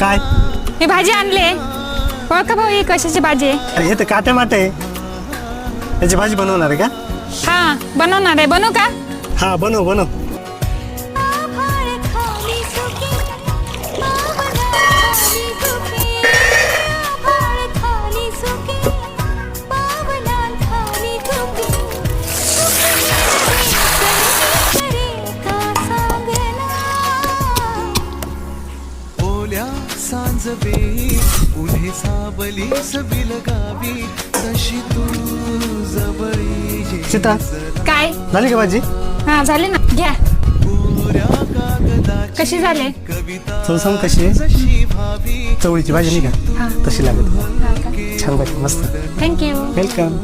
काय? मी भाजी आणले. ओळखा भाऊ ही कशाची भाजी आहे? अरे हे तर काटे माटे. याची भाजी बनवणार आहे का? हा बनवणार आहे. बनवू का? हा बनव बनव. सांजवे पुढे साबली सबिल गावी तशी तू जवळी. सीता. काय? झाली का भाजी? हा झाले ना. घ्या. कशी झाले? कविता चव सांग कशी आहे? जशी भावी चवळीची भाजी नाही का? हा तशी लागत छान भाजी मस्त. Thank you welcome